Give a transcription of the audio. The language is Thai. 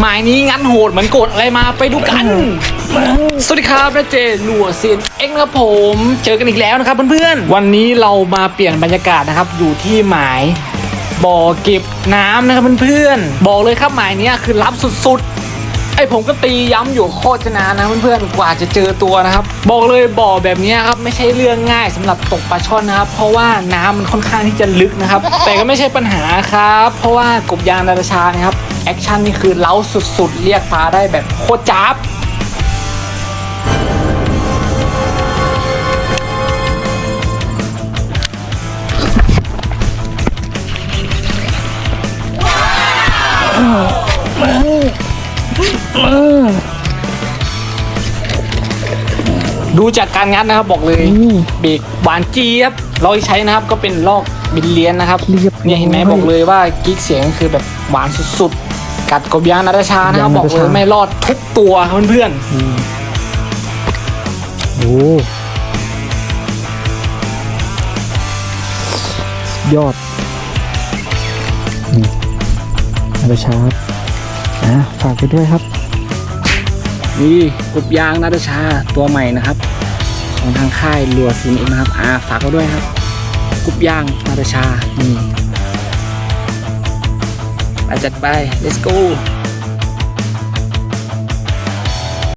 หมายนี้งั้นโหดเหมือนโกรธอะไรมาไปดูกัน สวัสดีครับนะเจหนัวเซียนเอ็งนะครับผม เจอกันอีกแล้วนะครับเพื่อนๆ วันนี้เรามาเปลี่ยนบรรยากาศนะครับ อยู่ที่หมายบ่อเก็บน้ำนะครับเพื่อนๆ บอกเลยครับหมายเนี้ยคือลับสุดๆไอผมก็ตีย้ำอยู่โคตรจะนานนะเพื่อนๆกว่าจะเจอตัวนะครับ บอกเลยบ่อแบบนี้ครับไม่ใช่เรื่องง่ายสำหรับตกปลาช่อนนะครับ เพราะว่าน้ำมันค่อนข้างที่จะลึกนะครับ แต่ก็ไม่ใช่ปัญหาครับ เพราะว่ากบยางนาตาชานะครับแอคชั่นนี่คือเล้าสุดๆ เรียกปลาได้แบบโคตรจ้าบ ดูจากการงัดนะครับบอกเลยเบรกหวานเจี๊ยบเราใช้นะครับก็เป็นลอกบินเลียนนะครับเรียบเนี่ยเห็นไหมร้อยบอกเลยว่ากิ๊กเสียงคือแบบหวานสุดๆ กัดกบยางนาตาชานะครับยางบนาอกตาเลชายไม่รอดทุกตัวครับเพื่อนโอ้ยอดนี่เอาไปชา นะฝากไปด้วยครับ นี่กบยางนาตาชาตัวใหม่นะครับ ของทางค่ายลัวซินเองนะครับอ่าฝากเขาด้วยครับกบยางนาตาชานี่ไปจัดไป let's go